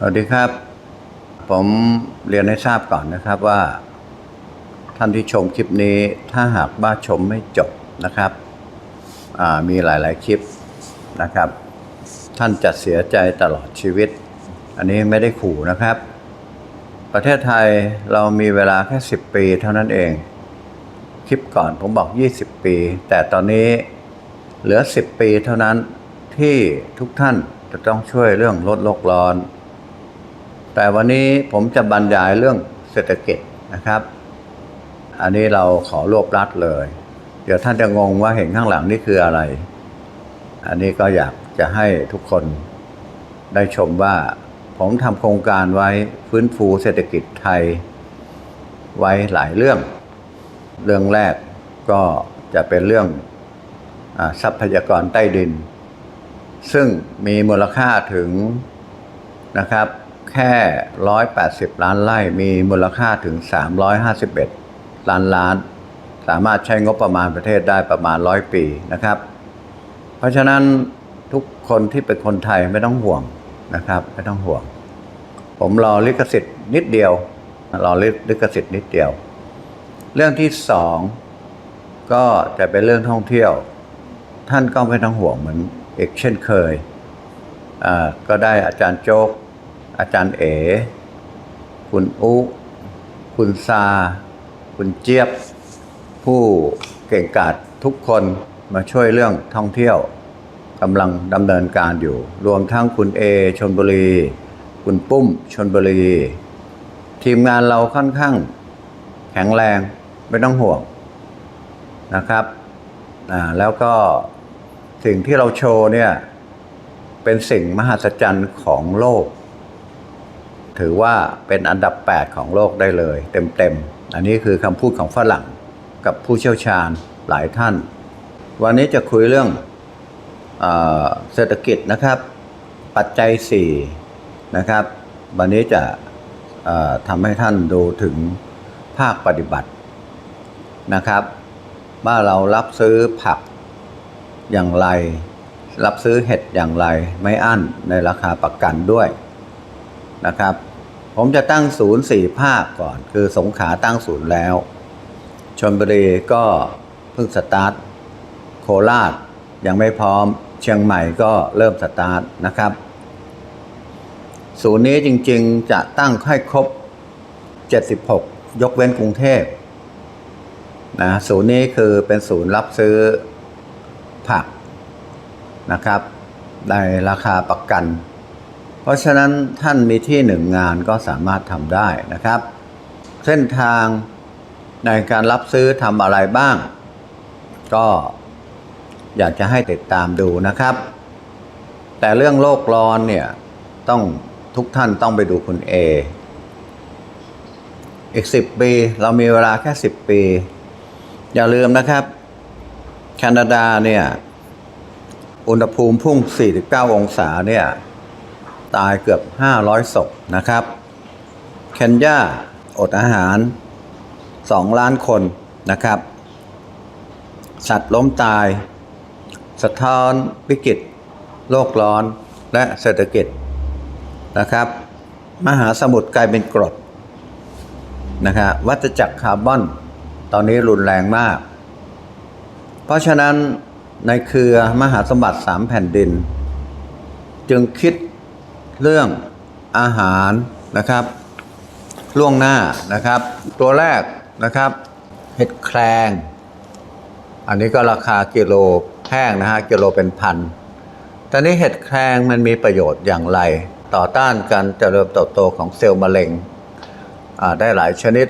สวัสดีครับ ผมเรียนให้ทราบก่อนนะครับว่า ท่านที่ชมคลิปนี้ถ้าหากว่าชมไม่จบนะครับอ่ามีหลาย ๆ คลิปนะครับ ท่านจะเสียใจตลอดชีวิต อันนี้ไม่ได้ขู่นะครับ ประเทศไทยเรามีเวลาแค่ 10 ปีเท่านั้นเอง คลิปก่อนผมบอก 20 ปี แต่ตอนนี้เหลือ 10 ปีเท่านั้นที่ทุกท่านจะต้องช่วยเรื่องลดโลกร้อน แต่วันนี้ผมจะบรรยายเรื่องเศรษฐกิจนะครับ อันนี้เราขอรวบรัดเลย เดี๋ยวท่านจะงงว่าเห็นข้างหลังนี่คืออะไร อันนี้ก็อยากจะให้ทุกคนได้ชมว่า ผมทำโครงการไว้ฟื้นฟูเศรษฐกิจไทย ไว้หลายเรื่อง เรื่องแรกก็จะเป็นเรื่องทรัพยากรใต้ดิน ซึ่งมีมูลค่าถึงนะครับ แค่ 180 ล้านไร่มีมูลค่าถึง 351 ล้านล้าน สามารถใช้งบประมาณประเทศได้ประมาณ 100 ปีนะครับ เพราะฉะนั้นทุกคนที่เป็นคนไทยไม่ต้องห่วงนะครับ ไม่ต้องห่วง ผมรอลิขสิทธิ์นิดเดียว รอลิขสิทธิ์นิดเดียว เรื่องที่สองก็จะเป็นเรื่องท่องเที่ยว ท่านก็ไม่ต้องห่วงเหมือนเอกเช่นเคยอ่าก็ได้อาจารย์โจ๊ก อาจารย์เอคุณอุคุณซา คุณเจี๊ยบ ผู้เก่งกาจทุกคนมาช่วยเรื่องท่องเที่ยวกำลังดำเนินการอยู่ รวมทั้งคุณเอชนบุรี คุณปุ้มชนบุรี ทีมงานเราค่อนข้าง แข็งแรงไม่ต้องห่วงนะครับแล้วก็สิ่งที่เราโชว์เนี่ย เป็นสิ่งมหัศจรรย์ของโลก ถือว่าเป็นอันดับ 8 ของโลกได้เลย เต็มๆ อันนี้คือคำพูดของฝรั่งกับผู้เชี่ยวชาญหลายท่าน วันนี้จะคุยเรื่องเอเศรษฐกิจนะครับ ปัจจัย 4 นะครับ วันนี้จะทำให้ท่านดูถึงภาคปฏิบัตินะครับ ว่าเรารับซื้อผักอย่างไร รับซื้อเห็ดอย่างไรไม่อั้นในราคาประกันด้วยนะครับ ผมจะตั้งศูนย์สี่ภาคก่อน คือสงขาตั้งศูนย์แล้วชนบุรีก็เพิ่งสตาร์ทโคราชยังไม่พร้อม เชียงใหม่ก็เริ่มสตาร์ทนะครับ ศูนย์นี้จริงๆจะตั้งให้ครบ 76 ยกเว้นกรุงเทพนะศูนย์นี้คือเป็นศูนย์รับซื้อผักนะครับในราคาประกัน เพราะฉะนั้นท่านมีที่หนึ่งงานก็สามารถทำได้นะครับ เส้นทางในการรับซื้อทำอะไรบ้าง ก็อยากจะให้ติดตามดูนะครับ แต่เรื่องโลกร้อนเนี่ยต้องทุกท่านต้องไปดูคุณเออีก10ปี เรามีเวลาแค่10ปี อย่าลืมนะครับ แคนาดาเนี่ย อุณหภูมิพุ่ง 49 องศาเนี่ย ตายเกือบ 500ศพนะครับ เคนยาอดอาหาร 2 ล้านคนนะครับ สัตว์ล้มตาย สะท้อนวิกฤตโลกร้อนและเศรษฐกิจนะครับ มหาสมุทรกลายเป็นกรดนะครับวัฏจักรคาร์บอน ตอนนี้รุนแรงมาก เพราะฉะนั้นในเครือมหาสมบัติสามแผ่นดิน จึงคิด เรื่องอาหารนะครับ ล่วงหน้านะครับ ตัวแรกนะครับเห็ดแครงอันนี้ก็ราคากิโลแพงนะฮะกิโลเป็นพันตอนนี้เห็ดแครงมันมีประโยชน์อย่างไร ต่อต้านการเจริญเติบโตของเซลล์มะเร็งได้หลายชนิด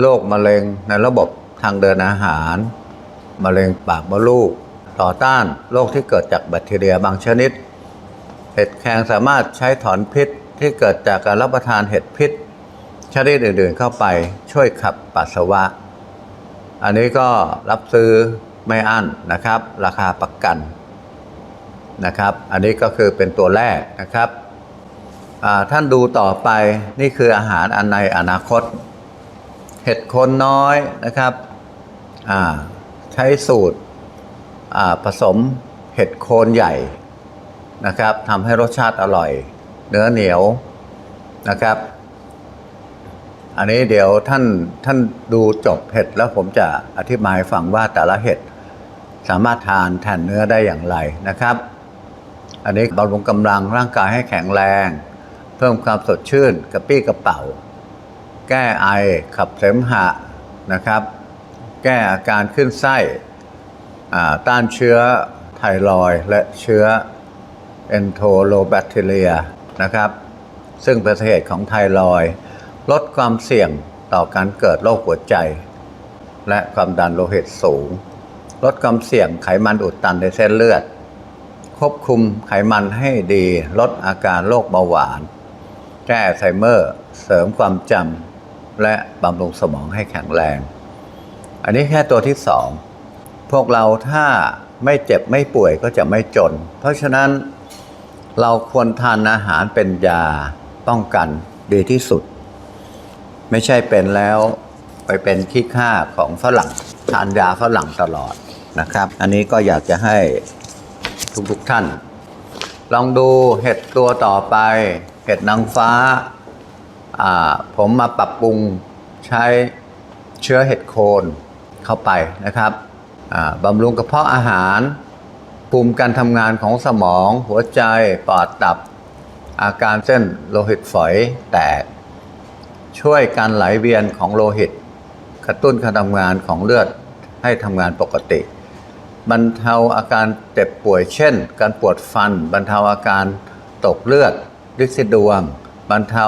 โรคมะเร็งในระบบทางเดินอาหาร มะเร็งปากมดลูก ต่อต้านโรคที่เกิดจากแบคทีเรียบางชนิด เห็ดแครงสามารถใช้ถอนพิษที่เกิดจากการรับประทานเห็ดพิษชนิดอื่นๆเข้าไปช่วยขับปัสสาวะ อันนี้ก็รับซื้อไม่อั้นนะครับ ราคาประกันนะครับ อันนี้ก็คือเป็นตัวแรกนะครับ ท่านดูต่อไปนี่คืออาหารอันในอนาคต เห็ดโคนน้อยนะครับใช้สูตรผสมเห็ดโคนใหญ่ นะครับทำให้รสชาติอร่อย เนื้อเหนียวนะครับ อันนี้เดี๋ยวท่านท่านดูจบเห็ดแล้วผมจะอธิบายฟังว่าแต่ละเห็ดสามารถทานแทนเนื้อได้อย่างไรนะครับ อันนี้บำรุงกำลังร่างกายให้แข็งแรง เพิ่มความสดชื่นกระปี้กระเป๋า แก้ไอขับเสมหะนะครับ แก้อาการขึ้นไส้ต้านเชื้อไทรอยและเชื้อ เอนโทโลแบคทีเรียนะครับ ซึ่งเป็นสาเหตุของไทรอยลดความเสี่ยงต่อการเกิดโรคหัวใจ และความดันโลหิตสูง ลดความเสี่ยงไขมันอุดตันในเส้นเลือด ควบคุมไขมันให้ดี ลดอาการโรคเบาหวาน แก้ไซเมอร์ เสริมความจำและบำรุงสมองให้แข็งแรง อันนี้แค่ตัวที่สองพวกเราถ้าไม่เจ็บไม่ป่วยก็จะไม่จน เพราะฉะนั้น เราควรทานอาหารเป็นยาป้องกันดีที่สุด ไม่ใช่เป็นแล้วไปเป็นขี้ข้าของฝรั่งทานยาฝรั่งตลอดนะครับ อันนี้ก็อยากจะให้ทุกๆท่าน ลองดูเห็ดตัวต่อไป เห็ดนางฟ้า ผมมาปรับปรุงใช้เชื้อเห็ดโคนเข้าไปนะครับบำรุงกระเพาะอาหาร ภูมิการทำงานของสมอง หัวใจปอดตับ อาการเส้นโลหิตฝอยแตก ช่วยการไหลเวียนของโลหิต กระตุ้นการทำงานของเลือดให้ทำงานปกติ บรรเทาอาการเจ็บป่วยเช่น การปวดฟัน บรรเทาอาการตกเลือดลิซิดวง บรรเทา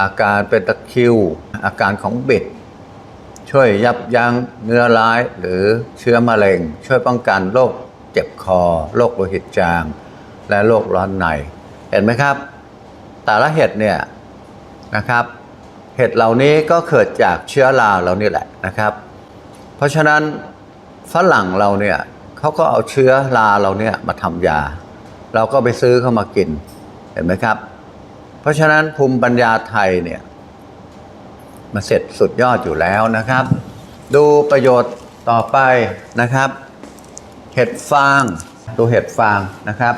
อาการเป็นตะคิว อาการของบิด ช่วยยับยั้งเนื้อร้ายหรือเชื้อมะเร็ง ช่วยป้องกันโรค เจ็บคอ โรคโลหิตจาง และโรคร้อนใน เห็นไหมครับ แต่ละเห็ดเนี่ยนะครับ เห็ดเหล่านี้ก็เกิดจากเชื้อราเรานี่แหละนะครับ เพราะฉะนั้นฝรั่งเราเนี่ยเขาก็เอาเชื้อราเราเนี่ยมาทำยา เราก็ไปซื้อเข้ามากิน เห็นไหมครับ เพราะฉะนั้นภูมิปัญญาไทยเนี่ยมาเสร็จสุดยอดอยู่แล้วนะครับ ดูประโยชน์ต่อไปนะครับ เห็ดฟางดูเห็ดฟางนะครับ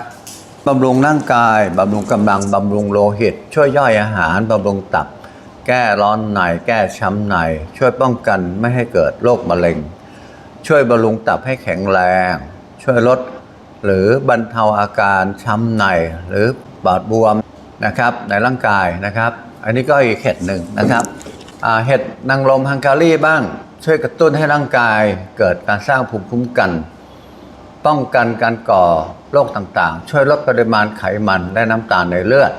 บำรุงร่างกายบำรุงกำลังบำรุงโลหิต ช่วยย่อยอาหารบำรุงตับ แก้ร้อนในแก้ช้ำใน ช่วยป้องกันไม่ให้เกิดโรคมะเร็ง ช่วยบำรุงตับให้แข็งแรง ช่วยลดหรือบรรเทาอาการช้ำใน หรือบาดบวมนะครับในร่างกายนะครับ อันนี้ก็อีกเห็ดหนึ่งนะครับเห็ดนางรมฮังการีบ้าง ช่วยกระตุ้นให้ร่างกายเกิดการสร้างภูมิคุ้มกัน ป้องกันการก่อโรคต่างๆ ช่วยลดปริมาณไขมันและน้ำตาลในเลือด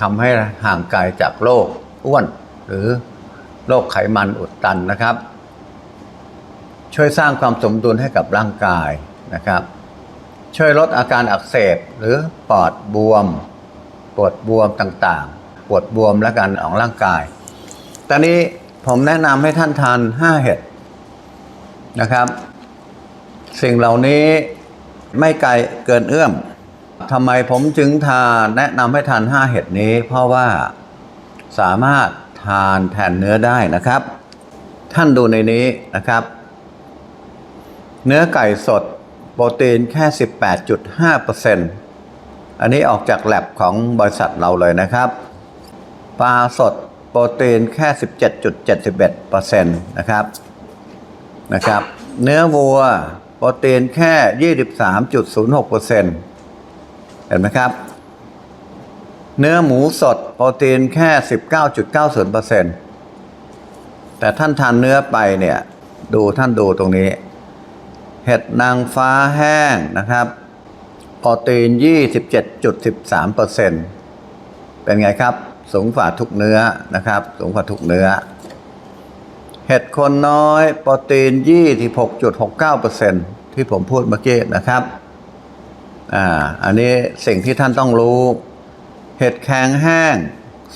ทำให้ห่างไกลจากโรคอ้วน หรือโรคไขมันอุดตันนะครับ ช่วยสร้างความสมดุลให้กับร่างกายนะครับ ช่วยลดอาการอักเสบหรือปอดบวม ปวดบวมต่างๆ ปวดบวมและการของร่างกาย ตอนนี้ผมแนะนำให้ท่านทาน 5 เห็ดนะครับ สิ่งเหล่านี้ไม่ไกลเกินเอื้อมทำไมผมจึงทานแนะนำให้ทาน5เห็ดนี้ เพราะว่าสามารถทานแทนเนื้อได้นะครับ ท่านดูในนี้นะครับ เนื้อไก่สดโปรตีนแค่ 18.5%อันนี้ออกจากแลบของบริษัทเราเลยนะครับ ปลาสดโปรตีนแค่ 17.71%นะครับนะครับ เนื้อวัว ปรตีนแค่ 23.06%เห็นไหมครับ เนื้อหมูสดโปรตีนแค่ 19.90%แต่ท่านทานเนื้อไปเนี่ย ดูท่านดูตรงนี้ เห็ดนางฟ้าแห้งนะครับโปรตีน 27.13%เป็นไงครับ สูงกว่าทุกเนื้อนะครับ สูงกว่าทุกเนื้อ เห็ดคนน้อยโปรตีน 26.69%ที่ผมพูดเมื่อกี้นะครับอ่าอันนี้สิ่งที่ท่านต้องรู้ เห็ดแข็งแห้ง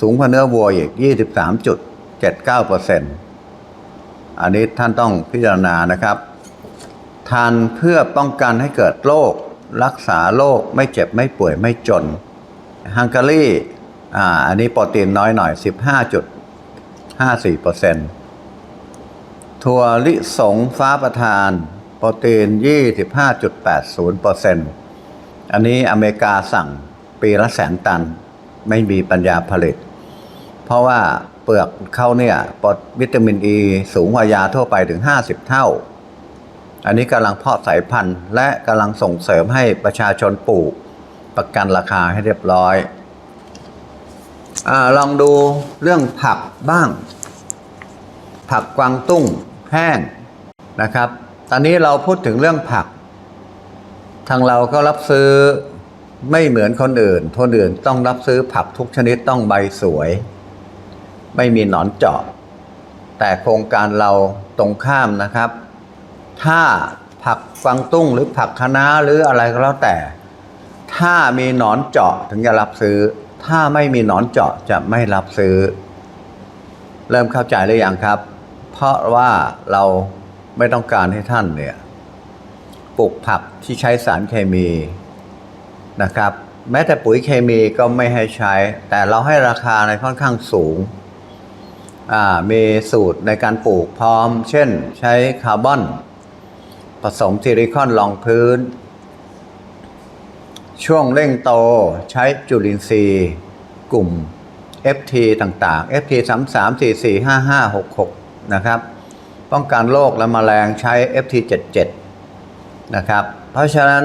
สูงกว่าเนื้อวัวอีก 23.79%อันนี้ท่านต้องพิจารณานะครับทานเพื่อป้องกันให้เกิดโรครักษาโรคไม่เจ็บไม่ป่วยไม่จนฮังการีอ่าอันนี้โปรตีนน้อยหน่อย 15.54% ถั่วลิสงฟ้าประทาน โปรตีน 25.80%อันนี้อเมริกาสั่งปีละแสนตัน ไม่มีปัญญาผลิต เพราะว่าเปลือกเขาเนี่ยปลดวิตามินอ e ีสูงกว่ายาทั่วไปถึง 50 เท่า อันนี้กำลังเพาะสายพันธุ์ และกำลังส่งเสริมให้ประชาชนปลูกประกันราคาให้เรียบร้อยอลองดูเรื่องผักบ้าง ผักกวางตุ้ง แห้งนะครับ ตอนนี้เราพูดถึงเรื่องผัก ทางเราก็รับซื้อไม่เหมือนคนอื่นคนอื่นต้องรับซื้อผักทุกชนิดต้องใบสวย ไม่มีหนอนเจาะ แต่โครงการเราตรงข้ามนะครับ ถ้าผักกวางตุ้งหรือผักคะน้าหรืออะไรก็แล้วแต่ ถ้ามีหนอนเจาะถึงจะรับซื้อ ถ้าไม่มีหนอนเจาะจะไม่รับซื้อ เริ่มเข้าใจหรือยังครับ เพราะว่าเราไม่ต้องการให้ท่านเนี่ยปลูกผักที่ใช้สารเคมีนะครับ แม้แต่ปุ๋ยเคมีก็ไม่ให้ใช้ แต่เราให้ราคาในค่อนข้างสูงมีสูตรในการปลูกพร้อม เช่น ใช้คาร์บอน ผสมซิลิคอนรองพื้น ช่วงเร่งโตใช้จุลินทรีย์ กลุ่ม FT ต่างๆ FT 3 3 4 4 5 5 6 6 นะครับ ป้องกันโรคและแมลงใช้ FT 77 นะครับ เพราะฉะนั้น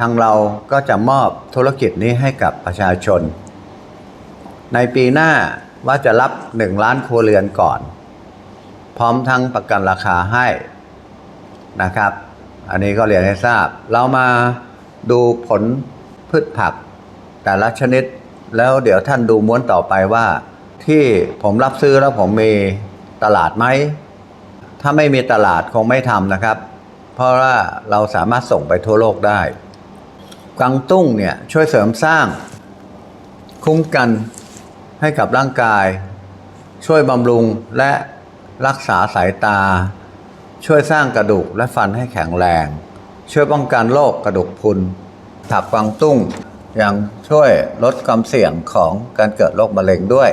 ทางเราก็จะมอบธุรกิจนี้ให้กับประชาชน ในปีหน้าว่าจะรับ 1 ล้านครัวเรือนก่อน พร้อมทั้งประกันราคาให้นะครับ อันนี้ก็เรียนให้ทราบ เรามาดูผลพืชผัก แต่ละชนิดแล้วเดี๋ยวท่านดูม้วนต่อไปว่า ที่ผมรับซื้อแล้วผมมี ตลาดไหม ถ้าไม่มีตลาดคงไม่ทำนะครับ เพราะว่าเราสามารถส่งไปทั่วโลกได้กวางตุ้งเนี่ยช่วยเสริมสร้าง คุ้มกันให้กับร่างกาย ช่วยบำรุงและรักษาสายตา ช่วยสร้างกระดูกและฟันให้แข็งแรง ช่วยป้องกันโรคกระดูกพรุนผักกวางตุ้งยังช่วยลดความเสี่ยงของการเกิดโรคมะเร็งด้วย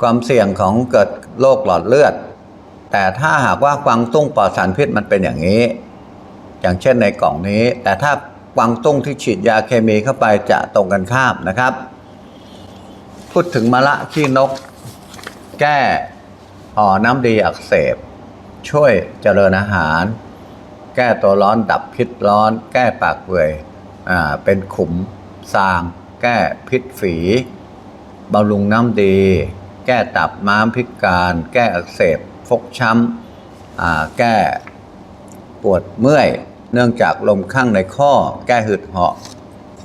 ความเสี่ยงของเกิด โรคหลอดเลือด แต่ถ้าหากว่ากวางตุ้งปลอดสารพิษมันเป็นอย่างนี้ อย่างเช่นในกล่องนี้ แต่ถ้ากวางตุ้งที่ฉีดยาเคมีเข้าไปจะตรงกันข้ามนะครับ พูดถึงมะละขี้นก แก้ห่อน้ำดีอักเสบ ช่วยเจริญอาหาร แก้ตัวร้อนดับพิษร้อน แก้ปากเปื่อยอ่าเป็นขุมซาง แก้พิษฝีบำรุงน้ำดี แก้ตับม้ามพิการ แก้อักเสบ ฟกช้ำแก้ปวดเมื่อย เนื่องจากลมข้างในข้อ แก้หืดเหาะ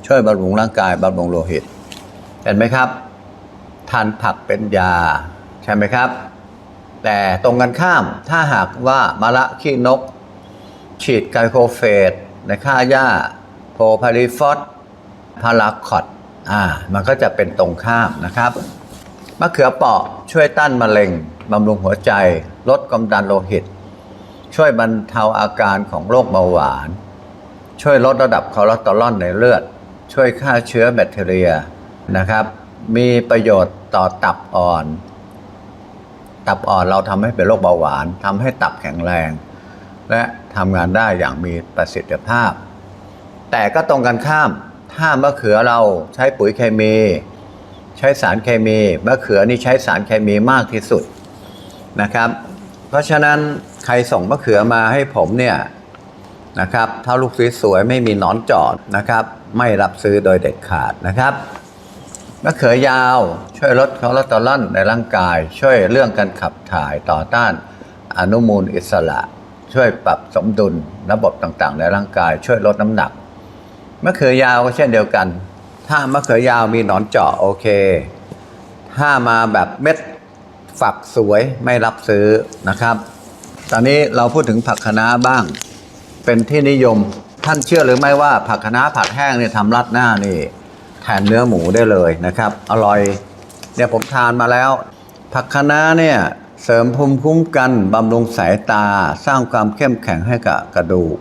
ช่วยบำรุงร่างกายบำรุงโลหิต เห็นไหมครับ ทานผักเป็นยา ใช่ไหมครับ แต่ตรงกันข้ามถ้าหากว่ามะละขี้นก ฉีดไกลโคเฟตในค่าหญ้าโพพาริฟอสพาราคอตอ่า มันก็จะเป็นตรงข้ามนะครับ มะเขือเปราะช่วยต้านมะเร็งบำรุงหัวใจ ลดความดันโลหิต ช่วยบรรเทาอาการของโรคเบาหวาน ช่วยลดระดับคอเลสเตอรอลในเลือด ช่วยฆ่าเชื้อแบคทีเรียนะครับ มีประโยชน์ต่อตับอ่อน ตับอ่อนเราทำให้เป็นโรคเบาหวานทำให้ตับแข็งแรง และทำงานได้อย่างมีประสิทธิภาพ แต่ก็ตรงกันข้ามถ้ามะเขือเราใช้ปุ๋ยเคมี ใช้สารเคมีมะเขือนี่ใช้สารเคมีมากที่สุดนะครับ เพราะฉะนั้นใครส่งมะเขือมาให้ผมเนี่ยนะครับถ้าลูกสวยๆไม่มีหนอนจอดนะครับไม่รับซื้อโดยเด็ดขาดนะครับมะเขือยาวช่วยลดคอเลสเตอรอลในร่างกาย ช่วยเรื่องการขับถ่ายต่อต้านอนุมูลอิสระ ช่วยปรับสมดุลระบบต่างๆ ในร่างกาย ช่วยลดน้ำหนักมะเขือยาวก็เช่นเดียวกัน ถ้ามะเขือยาวมีหนอนเจาะโอเค ถ้ามาแบบเม็ดฝักสวยไม่รับซื้อนะครับ ตอนนี้เราพูดถึงผักคะน้าบ้าง เป็นที่นิยม ท่านเชื่อหรือไม่ว่าผักคะน้าผัดแห้งเนี่ยทำรัดหน้านี่แทนเนื้อหมูได้เลยนะครับ อร่อยเนี่ยผมทานมาแล้ว ผักคะน้าเนี่ยเสริมภูมิคุ้มกันบำรุงสายตา สร้างความเข้มแข็งให้กับกระดูก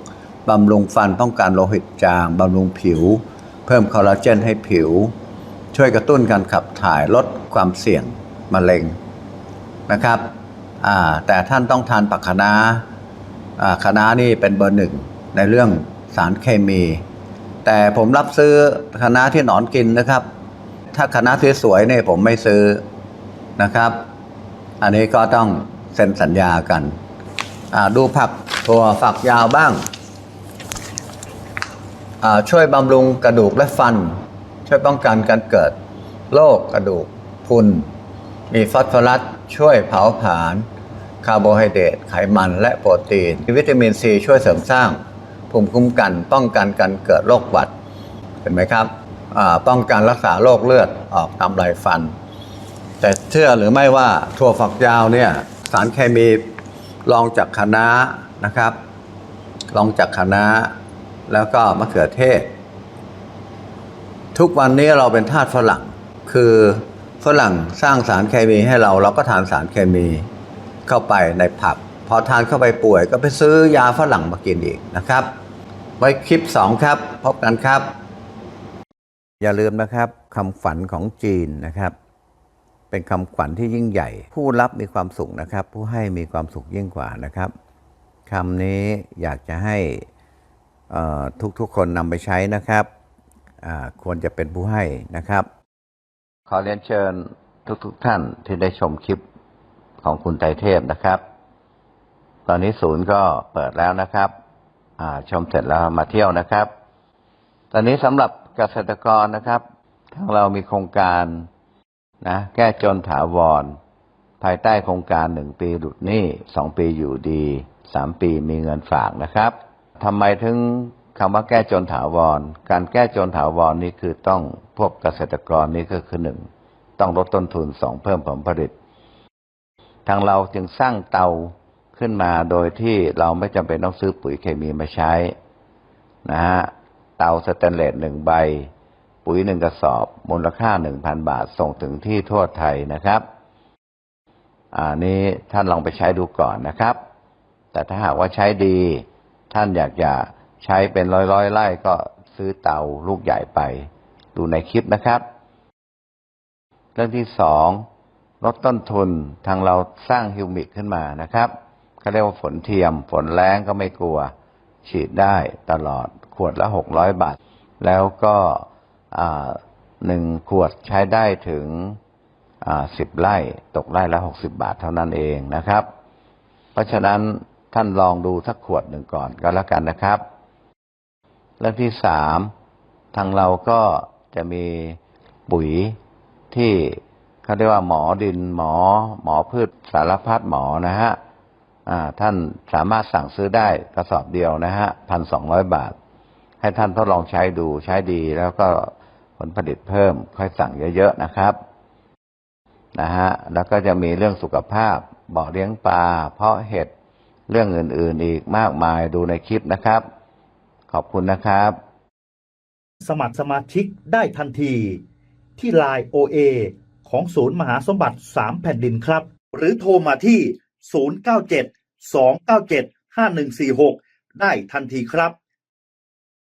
บำรุงฟันป้องกันโลหิตจางบำรุงผิว พิ่มคอลลาเจนให้ผิว ช่วยกระตุ้นการขับถ่ายลดความเสี่ยงมะเร็งนะครับแต่ท่านต้องทานผักคะน้าอ่าคะน้านี่เป็นเบอร์หนึ่งในเรื่องสารเคมี แต่ผมรับซื้อคณะที่หนอนกินนะครับ ถ้าคณะสวยๆเนี่ยผมไม่ซื้อนะครับ อันนี้ก็ต้องเซ็นสัญญากัน ดูผักตัวฝักยาวบ้าง ช่วยบำรุงกระดูกและฟัน ช่วยป้องกันการเกิดโรคกระดูกพรุนมีฟอสฟอรัสช่วยเผาผลาญคาร์โบไฮเดรตไขมันและโปรตีน วิตามินซีช่วยเสริมสร้างภูมิคุ้มกัน ป้องกันการเกิดโรคหวัดเห็นไหมครับป้องกันรักษาโรคเลือดออกตามไรฟัน แต่เชื่อหรือไม่ว่าถั่วฝักยาวเนี่ยสารเคมีรองจากคะน้านะครับ รองจากคะน้า แล้วก็มะเขือเทศ ทุกวันนี้เราเป็นทาสฝรั่ง คือฝรั่งสร้างสารเคมีให้เราเราก็ทานสารเคมีเข้าไปในผับพอทานเข้าไปป่วยก็ไปซื้อยาฝรั่งมากินอีกนะครับ ไว้คลิป 2 ครับ พบกันครับ อย่าลืมนะครับคำฝันของจีนนะครับ เป็นคำขวัญที่ยิ่งใหญ่ ผู้รับมีความสุขนะครับ ผู้ให้มีความสุขยิ่งกว่านะครับคำนี้อยากจะให้ ทุกๆคนนำไปใช้นะครับควรจะเป็นผู้ให้นะครับ ขอเรียนเชิญทุกๆทท่านที่ได้ชมคลิปของคุณไตเทพนะครับ ตอนนี้ศูนย์ก็เปิดแล้วนะครับชมเสร็จแล้วมาเที่ยวนะครับ ตอนนี้สำหรับเกษตรกรนะครับทางเรามีโครงการนะแก้จนถาวร ภายใต้โครงการหนึ่งปีหลุดหนี้สองปีอยู่ดีสามปีมีเงินฝากนะครับ ทำไมถึงคำว่าแก้จนถาวร การแก้จนถาวรนี้คือต้องพวกเกษตรกรนี้ก็คือหนึ่งต้องลดต้นทุนสองเพิ่มผลผลิต ทางเราจึงสร้างเตาขึ้นมาโดยที่เราไม่จำเป็นต้องซื้อปุ๋ยเคมีมาใช้นะฮะเตาสแตนเลสหนึ่งใบ ปุ๋ยหนึ่งกระสอบ มูลค่าหนึ่งพันบาทส่งถึงที่ทั่วไทยนะครับอ่านี้ท่านลองไปใช้ดูก่อนนะครับ แต่ถ้าหากว่าใช้ดี ท่านอยากจะใช้เป็นร้อยร้อยไร่ก็ซื้อเตาลูกใหญ่ไป ดูในคลิปนะครับ เรื่องที่สองลดต้นทุนทางเราสร้างฮิวมิกขึ้นมานะครับเขาเรียกว่าฝนเทียม ฝนแรงก็ไม่กลัว ฉีดได้ตลอดขวดละหกร้อยบาท แล้วก็หนึ่งขวดใช้ได้ถึงสิบไร่ ตกไร่ละหกสิบาทเท่านั้นเองนะครับ เพราะฉะนั้น ท่านลองดูสักขวดหนึ่งก่อนก็แล้วกันนะครับ เรื่องที่สามทางเราก็จะมีปุ๋ยที่เขาเรียกว่าหมอดินหมอ หมอพืชสารพัดหมอนะฮะท่านสามารถสั่งซื้อได้กระสอบเดียวนะฮะพันสองร้อยบาท ให้ท่านทดลองใช้ดูใช้ดีแล้วก็ผลผลิตเพิ่มค่อยสั่งเยอะๆนะครับนะฮะแล้วก็จะมีเรื่องสุขภาพบ่อเลี้ยงปลาเพาะเห็ด เรื่องอื่นๆอีกมากมายดูในคลิปนะครับ ขอบคุณนะครับ สมัครสมาชิกได้ทันที ที่ Line OA ของศูนย์มหาสมบัติ 3 แผ่นดินครับ หรือโทรมาที่ 097 297 5146 ได้ทันทีครับ